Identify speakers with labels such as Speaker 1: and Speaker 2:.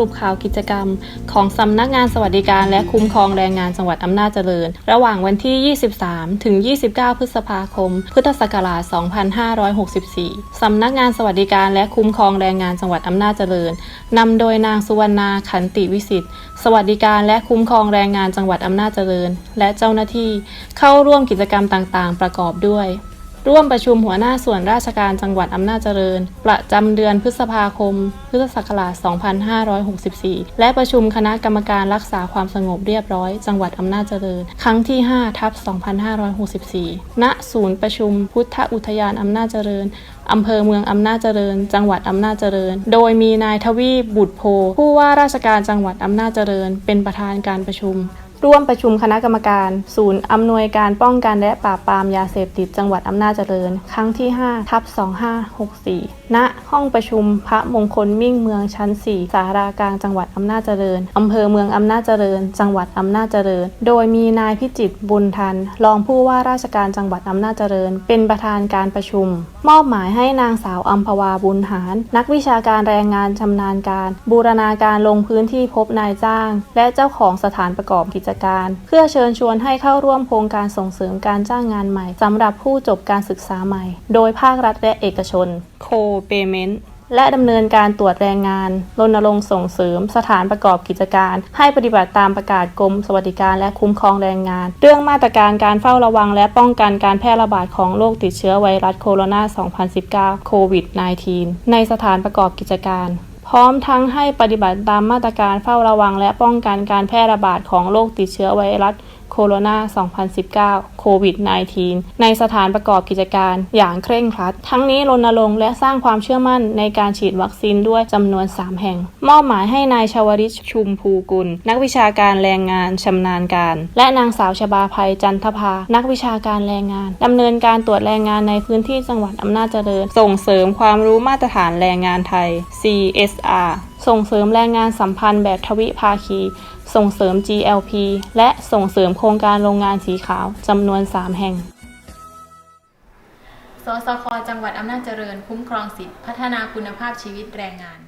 Speaker 1: รุปข่าวกิจกรรม ของสำนักงานสวัสดิการและคุ้มครองแรงงานจังหวัดอำนาจเจริญ ระหว่างวันที่ 23 ถึง 29 พฤษภาคม พุทธศักราช 2564 สำนักงานสวัสดิการและคุ้มครองแรงงานจังหวัดอำนาจเจริญนำโดยนางสุวรรณาขันติวิสิทธิ์ สวัสดิการและคุ้มครองแรงงานจังหวัดอำนาจเจริญ และเจ้าหน้าที่เข้าร่วมกิจกรรมต่างๆ ประกอบด้วย ร่วมประชุมหัวหน้าส่วนราชการจังหวัดอำนาจเจริญ ประจำเดือนพฤษภาคม พุทธศักราช 2564 และประชุมคณะกรรมการรักษาความสงบเรียบร้อย จังหวัดอำนาจเจริญ ครั้งที่ 5 ทับ 2564 ณ ศูนย์ประชุมพุทธอุทยานอำนาจเจริญอำเภอเมืองอำนาจเจริญ จังหวัดอำนาจเจริญ โดยมีนายทวีบุตรโพ ผู้ว่าราชการจังหวัดอำนาจเจริญ เป็นประธานการประชุม ร่วมประชุมคณะกรรมการ ศูนย์อำนวยการป้องกันและปราบปรามยาเสพติดจังหวัดอำนาจเจริญ ครั้งที่ 5 ทับ 2564 ณ ห้องประชุมพระมงคลมิ่งเมืองชั้น 4 สารากลางจังหวัดอำนาจเจริญ อำเภอเมืองอำนาจเจริญ จังหวัดอำนาจเจริญ โดยมีนายพิจิตรบุญทัน รองผู้ว่าราชการจังหวัดอำนาจเจริญ เป็นประธานการประชุม มอบหมายให้นางสาวอัมพวาบุญหาร นักวิชาการแรงงานชำนาญการ บูรณาการลงพื้นที่พบนายจ้าง และเจ้าของสถานประกอบกิจการ เพื่อเชิญชวนให้เข้าร่วมโครงการส่งเสริมการจ้างงานใหม่สำหรับผู้จบการศึกษาใหม่ โดยภาครัฐและเอกชน Co-Payment และดำเนินการตรวจแรงงาน รณรงค์ส่งเสริม สถานประกอบกิจการ ให้ปฏิบัติตามประกาศกรมสวัสดิการและคุ้มครองแรงงาน เรื่องมาตรการการเฝ้าระวังและป้องกันการแพร่ระบาดของโรคติดเชื้อไวรัสโคโรนา 2019 โควิด -19 ในสถานประกอบกิจการ พร้อมทั้งให้ปฏิบัติตามมาตรการเฝ้าระวังและป้องกันการแพร่ระบาดของโรคติดเชื้อไวรัส โคโรนา 2019 โควิด -19 ในสถานประกอบกิจการอย่างเคร่งครัด ทั้งนี้รณรงค์และสร้างความเชื่อมั่นในการฉีดวัคซีนด้วยจำนวน 3 แห่ง มอบหมายให้นายชวริชชุมภูกุล นักวิชาการแรงงานชำนาญการ และนางสาวชบาภัยจันทภา นักวิชาการแรงงานดำเนินการตรวจแรงงานในพื้นที่จังหวัดอำนาจเจริญ ส่งเสริมความรู้มาตรฐานแรงงานไทย CSR ส่งเสริมแรงงานสัมพันธ์แบบทวิภาคี ส่งเสริม GLP และส่งเสริมโครงการโรงงานสีขาวจำนวน 3 แห่ง
Speaker 2: สสค จังหวัดอำนาจเจริญ คุ้มครองสิทธิพัฒนาคุณภาพชีวิตแรงงาน